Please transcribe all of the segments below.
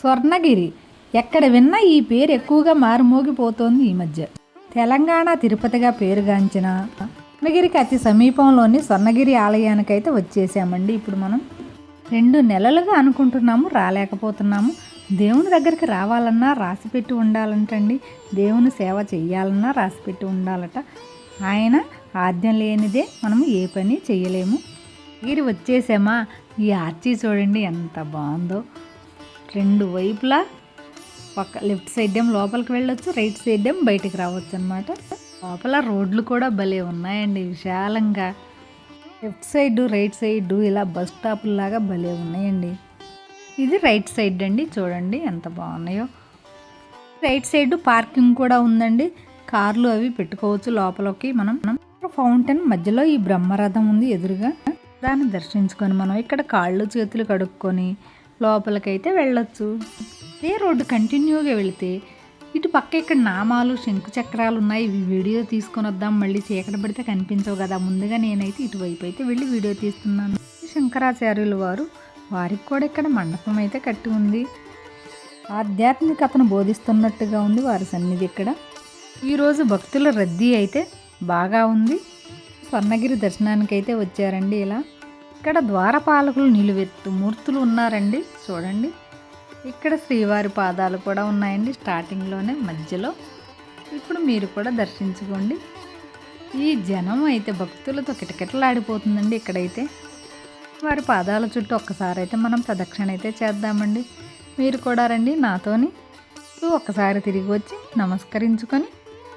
స్వర్ణగిరి. ఎక్కడ విన్నా ఈ పేరు ఎక్కువగా మారుమోగిపోతోంది ఈ మధ్య. తెలంగాణ తిరుపతిగా పేరుగాంచిన స్వర్ణగిరికి అతి సమీపంలోని స్వర్ణగిరి ఆలయానికైతే వచ్చేసామండి. ఇప్పుడు మనం రెండు నెలలుగా అనుకుంటున్నాము రాలేకపోతున్నాము. దేవుని దగ్గరికి రావాలన్నా రాసిపెట్టి ఉండాలంటండి. దేవుని సేవ చెయ్యాలన్నా రాసిపెట్టి ఉండాలట. ఆయన ఆద్యం లేనిదే మనం ఏ పని చేయలేము మీరు వచ్చేసామా? ఈ ఆర్చి చూడండి ఎంత బాగుందో. రెండు వైపులా ఒక లెఫ్ట్ సైడ్ ఏం లోపలికి వెళ్ళొచ్చు రైట్ సైడ్ ఏం బయటికి రావచ్చు అనమాట లోపల రోడ్లు కూడా భలే ఉన్నాయండి విశాలంగా. లెఫ్ట్ సైడ్ రైట్ సైడ్ ఇలా బస్ స్టాప్ లాగా భలే ఉన్నాయండి. ఇది రైట్ సైడ్ అండి చూడండి ఎంత బాగున్నాయో. రైట్ సైడ్ పార్కింగ్ కూడా ఉందండి కార్లు అవి పెట్టుకోవచ్చు లోపలికి మనం. ఫౌంటైన్ మధ్యలో ఈ బ్రహ్మరథం ఉంది ఎదురుగా దాన్ని దర్శించుకొని మనం ఇక్కడ కాళ్ళు చేతులు కడుక్కొని లోపలికైతే వెళ్ళొచ్చు. ఇదే రోడ్డు కంటిన్యూగా వెళితే ఇటు పక్క ఇక్కడ నామాలు శంకు చక్రాలు ఉన్నాయి ఇవి వీడియో తీసుకొని వద్దాం. మళ్ళీ చీకటి పడితే కనిపించవు కదా. ముందుగా నేనైతే ఇటువైపు అయితే వెళ్ళి వీడియో తీస్తున్నాను. శంకరాచార్యులు వారు వారికి కూడా ఇక్కడ మండపం అయితే కట్టి ఉంది. ఆధ్యాత్మికతను బోధిస్తున్నట్టుగా ఉంది వారి సన్నిధి ఇక్కడ. ఈరోజు భక్తుల రద్దీ అయితే బాగా ఉంది. స్వర్ణగిరి దర్శనానికి అయితే వచ్చారండి ఇలా. ఇక్కడ ద్వారపాలకులు నిలువెత్తు మూర్తులు ఉన్నారండి. చూడండి. ఇక్కడ శ్రీవారి పాదాలు కూడా ఉన్నాయండి స్టార్టింగ్లోనే మధ్యలో. ఇప్పుడు మీరు కూడా దర్శించుకోండి. ఈ జనం అయితే భక్తులతో కిటకిటలాడిపోతుందండి ఇక్కడైతే. వారి పాదాల చుట్టూ ఒక్కసారి అయితే మనం ప్రదక్షిణ అయితే చేద్దామండి. మీరు కూడా రండి నాతోని. ఒక్కసారి తిరిగి వచ్చి నమస్కరించుకొని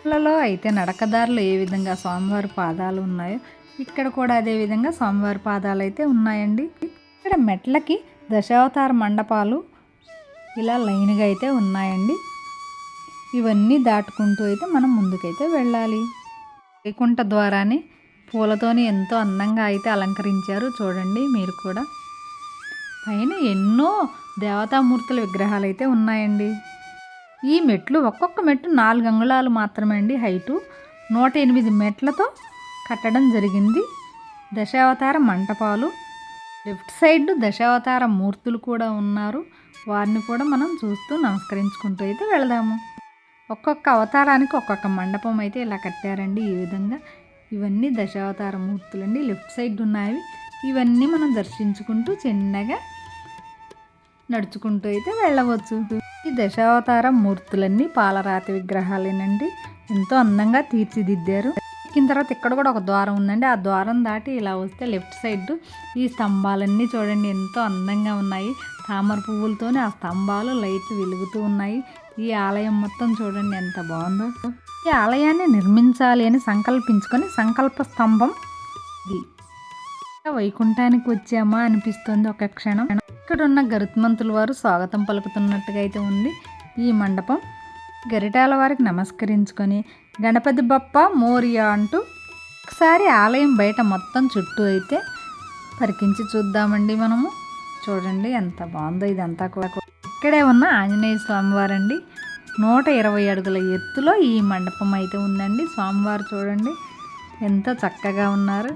ఇళ్ళలో అయితే నడకదారులు ఏ విధంగా స్వామివారి పాదాలు ఉన్నాయో ఇక్కడ కూడా అదే విధంగా స్వామివారి పాదాలు అయితే ఉన్నాయండి. ఇక్కడ మెట్లకి దశావతార మండపాలు ఇలా లైన్గా అయితే ఉన్నాయండి. ఇవన్నీ దాటుకుంటూ అయితే మనం ముందుకైతే వెళ్ళాలి. వైకుంఠ ద్వారాన్ని పూలతోని ఎంతో అందంగా అయితే అలంకరించారు చూడండి మీరు కూడా. పైన ఎన్నో దేవతామూర్తుల విగ్రహాలు అయితే ఉన్నాయండి. ఈ మెట్లు ఒక్కొక్క మెట్టు నాలుగు అంగుళాలు మాత్రమే అండి హైటు. నూట ఎనిమిది మెట్లతో కట్టడం జరిగింది. దశావతార మంటపాలు లెఫ్ట్ సైడ్ దశావతార మూర్తులు కూడా ఉన్నారు. వారిని కూడా మనం చూస్తూ నమస్కరించుకుంటూ అయితే వెళదాము. ఒక్కొక్క అవతారానికి ఒక్కొక్క మండపం అయితే ఇలా కట్టారండి. ఈ విధంగా ఇవన్నీ దశావతార మూర్తులండి. లెఫ్ట్ సైడ్ ఉన్నాయి ఇవన్నీ మనం దర్శించుకుంటూ చిన్నగా నడుచుకుంటూ అయితే వెళ్ళవచ్చు. ఈ దశావతార మూర్తులన్నీ పాలరాతి విగ్రహాలేనండి. ఎంతో అందంగా తీర్చిదిద్దారు. ఎక్కిన తర్వాత ఇక్కడ కూడా ఒక ద్వారం ఉందండి. ఆ ద్వారం దాటి ఇలా వస్తే లెఫ్ట్ సైడ్ ఈ స్తంభాలన్నీ చూడండి ఎంతో అందంగా ఉన్నాయి. తామర పువ్వులతోనే ఆ స్తంభాలు లైట్లు వెలుగుతూ ఉన్నాయి. ఈ ఆలయం మొత్తం చూడండి ఎంత బాగుందో. ఈ ఆలయాన్ని నిర్మించాలి అని సంకల్పించుకొని సంకల్ప స్తంభం ఇది. వైకుంఠానికి వచ్చామా అనిపిస్తుంది ఒక క్షణం. ఇక్కడ ఉన్న గరుత్మంతుల వారు స్వాగతం పలుకుతున్నట్టుగా అయితే ఉంది. ఈ మండపం గరిటాల వారికి నమస్కరించుకొని గణపతి బప్ప మోరియా అంటూ ఒకసారి ఆలయం బయట మొత్తం చుట్టూ అయితే పరికించి చూద్దామండి మనము. చూడండి ఎంత బాగుందో ఇదంతా కూడా. ఇక్కడే ఉన్న ఆంజనేయ స్వామివారండి. నూట ఇరవై అడుగుల ఎత్తులో ఈ మండపం అయితే ఉందండి. స్వామివారు చూడండి ఎంత చక్కగా ఉన్నారు.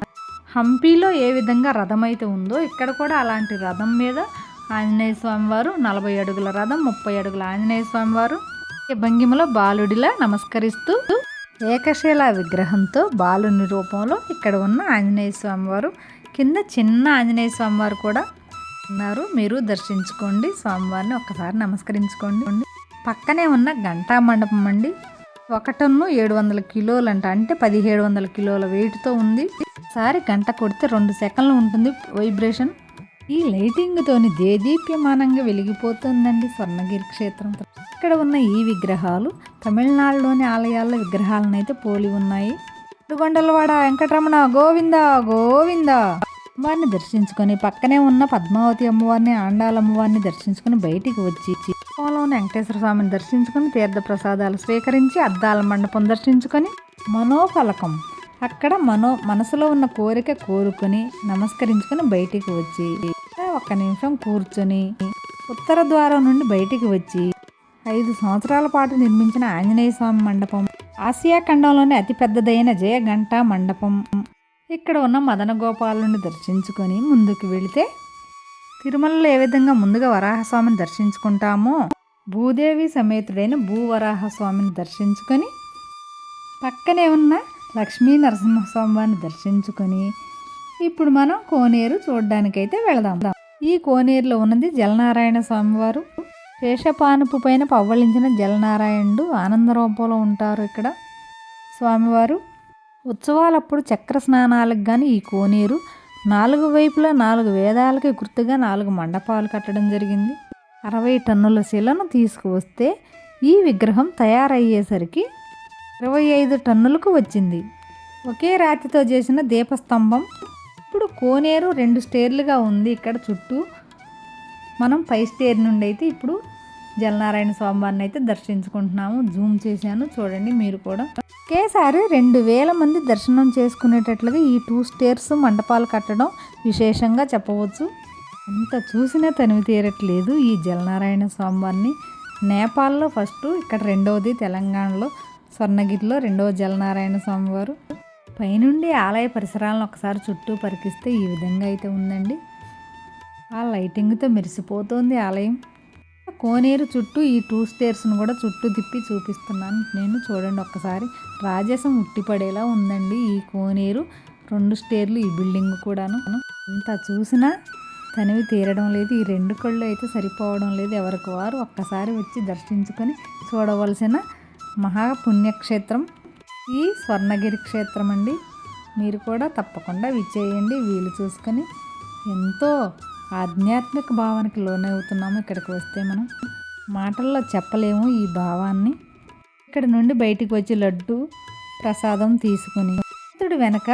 హంపీలో ఏ విధంగా రథం అయితే ఉందో ఇక్కడ కూడా అలాంటి రథం మీద ఆంజనేయ స్వామివారు నలభై అడుగుల రథం ముప్పై అడుగుల ఆంజనేయ స్వామివారు భంగిమలో బాలుడిలా నమస్కరిస్తూ ఏకశిల విగ్రహంతో బాలుని రూపంలో ఇక్కడ ఉన్న ఆంజనేయ స్వామివారు కింద చిన్న ఆంజనేయ స్వామివారు కూడా ఉన్నారు. మీరు దర్శించుకోండి. స్వామివారిని ఒక్కసారి నమస్కరించుకోండి. పక్కనే ఉన్న గంటా మండపం అండి. ఒకటన్ను ఏడు వందల కిలోలు అంట అంటే పదిహేడు వందల కిలోల వెయిట్తో ఉంది. ఒకసారి గంట కొడితే రెండు సెకండ్లు ఉంటుంది. వైబ్రేషన్ ఈ లైటింగ్తోని దేదీప్యమానంగా వెలిగిపోతుందండి స్వర్ణగిరి క్షేత్రం ఇక్కడ ఉన్న ఈ విగ్రహాలు తమిళనాడులోని ఆలయాల విగ్రహాలను అయితే పోలి ఉన్నాయి. గుడిగొండలవాడ వెంకటరమణ గోవింద గోవింద. అమ్మవారిని దర్శించుకొని పక్కనే ఉన్న పద్మావతి అమ్మవారిని ఆండాల అమ్మవారిని దర్శించుకొని బయటికి వచ్చి చిత్రంలోని వెంకటేశ్వర స్వామిని దర్శించుకొని తీర్థ ప్రసాదాలు స్వీకరించి అద్దాల మండపం దర్శించుకొని మనోఫలకం అక్కడ మనో మనసులో ఉన్న కోరిక కోరుకొని నమస్కరించుకొని బయటికి వచ్చి ఒక్క నిమిషం కూర్చొని ఉత్తర ద్వారం నుండి బయటికి వచ్చి ఐదు సంవత్సరాల పాటు నిర్మించిన ఆంజనేయ స్వామి మండపం ఆసియా ఖండంలోని అతిపెద్దదైన జయగంట మండపం. ఇక్కడ ఉన్న మదన గోపాలుని దర్శించుకొని ముందుకు వెళితే తిరుమలలో ఏ విధంగా ముందుగా వరాహస్వామిని దర్శించుకుంటామో భూదేవి సమేతుడైన భూవరాహస్వామిని దర్శించుకొని పక్కనే ఉన్న లక్ష్మీ నరసింహస్వామిని దర్శించుకొని ఇప్పుడు మనం కోనేరు చూడడానికైతే వెళదాం. ఈ కోనేరులో ఉన్నది జలనారాయణ స్వామివారు. శేషపానుపు పైన పవ్వళించిన జలనారాయణుడు ఆనంద రూపంలో ఉంటారు ఇక్కడ స్వామివారు. ఉత్సవాలప్పుడు చక్ర స్నానాలకు కానీ ఈ కోనేరు నాలుగు వైపులా నాలుగు వేదాలకి గుర్తుగా నాలుగు మండపాలు కట్టడం జరిగింది. అరవై టన్నుల శిలను తీసుకువస్తే ఈ విగ్రహం తయారయ్యేసరికి ఇరవై ఐదు టన్నులకు వచ్చింది. ఒకే రాతితో చేసిన దీపస్తంభం కోనేరు రెండు స్టేర్లుగా ఉంది ఇక్కడ చుట్టూ. మనం పై స్టేర్ నుండి అయితే ఇప్పుడు జలనారాయణ స్వామివారిని అయితే దర్శించుకుంటున్నాము. జూమ్ చేశాను చూడండి మీరు కూడా. ఒకేసారి రెండు వేల మంది దర్శనం చేసుకునేటట్లుగా ఈ టూ స్టేర్స్ మండపాలు కట్టడం విశేషంగా చెప్పవచ్చు. ఎంత చూసినా తనివి తీరట్లేదు ఈ జలనారాయణ స్వామివారిని. నేపాల్లో ఫస్ట్ ఇక్కడ రెండవది తెలంగాణలో స్వర్ణగిరిలో రెండవ జలనారాయణ స్వామివారు. పైనుండి ఆలయ పరిసరాలను ఒకసారి చుట్టూ పరికిస్తే ఈ విధంగా అయితే ఉందండి. ఆ లైటింగ్తో మెరిసిపోతోంది ఆలయం. కోనేరు చుట్టూ ఈ టూ స్టేర్స్ను కూడా చుట్టూ తిప్పి చూపిస్తున్నాను. నేను చూడండి ఒక్కసారి. రాజసం ఉట్టిపడేలా ఉందండి ఈ కోనేరు. రెండు స్టేర్లు ఈ బిల్డింగ్ కూడాను. అంత చూసినా తనివి తీరడం లేదు. ఈ రెండు కళ్ళు అయితే సరిపోవడం లేదు. ఎవరికి వారు ఒక్కసారి వచ్చి దర్శించుకొని చూడవలసిన మహాపుణ్యక్షేత్రం ఈ స్వర్ణగిరి క్షేత్రం అండి. మీరు కూడా తప్పకుండా విచ్చేయండి వీలు చూసుకొని. ఎంతో ఆధ్యాత్మిక భావానికి లోనవుతున్నాము ఇక్కడికి వస్తే మనం. మాటల్లో చెప్పలేము ఈ భావాన్ని. ఇక్కడ నుండి బయటికి వచ్చి లడ్డు ప్రసాదం తీసుకుని. ఇతడు వెనక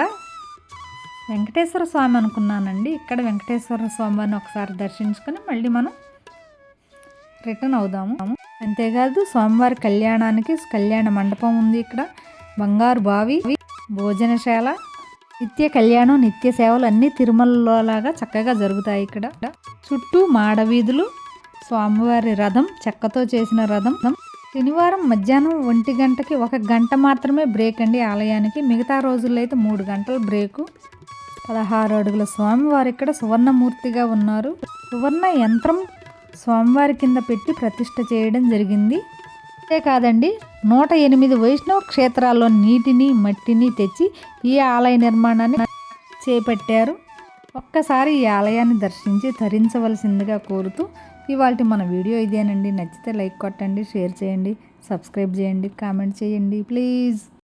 వెంకటేశ్వర స్వామి అనుకున్నానండి. ఇక్కడ వెంకటేశ్వర స్వామిని ఒకసారి దర్శించుకొని మళ్ళీ మనం రిటర్న్ అవుదాము. అంతేకాదు స్వామివారి కళ్యాణానికి కళ్యాణ మండపం ఉంది ఇక్కడ. బంగారు బావి భోజనశాల నిత్య కళ్యాణం నిత్య సేవలు అన్నీ తిరుమలలో లాగా చక్కగా జరుగుతాయి ఇక్కడ. చుట్టూ మాడవీధులు స్వామివారి రథం చెక్కతో చేసిన రథం. శనివారం మధ్యాహ్నం ఒంటి గంటకి ఒక గంట మాత్రమే బ్రేక్ అండి ఆలయానికి. మిగతా రోజుల్లో అయితే మూడు గంటల బ్రేకు. పదహారు అడుగుల స్వామివారు ఇక్కడ సువర్ణమూర్తిగా ఉన్నారు. సువర్ణ యంత్రం స్వామివారి కింద పెట్టి ప్రతిష్ట చేయడం జరిగింది. అంతే కాదండి. నూట ఎనిమిది వైష్ణవ క్షేత్రాల్లో నీటిని మట్టిని తెచ్చి ఈ ఆలయ నిర్మాణాన్ని చేపట్టారు. ఒక్కసారి ఈ ఆలయాన్ని దర్శించి ధరించవలసిందిగా కోరుతూ ఇవాళ మన వీడియో ఇదేనండి. నచ్చితే లైక్ కొట్టండి షేర్ చేయండి సబ్స్క్రైబ్ చేయండి కామెంట్ చేయండి. ప్లీజ్.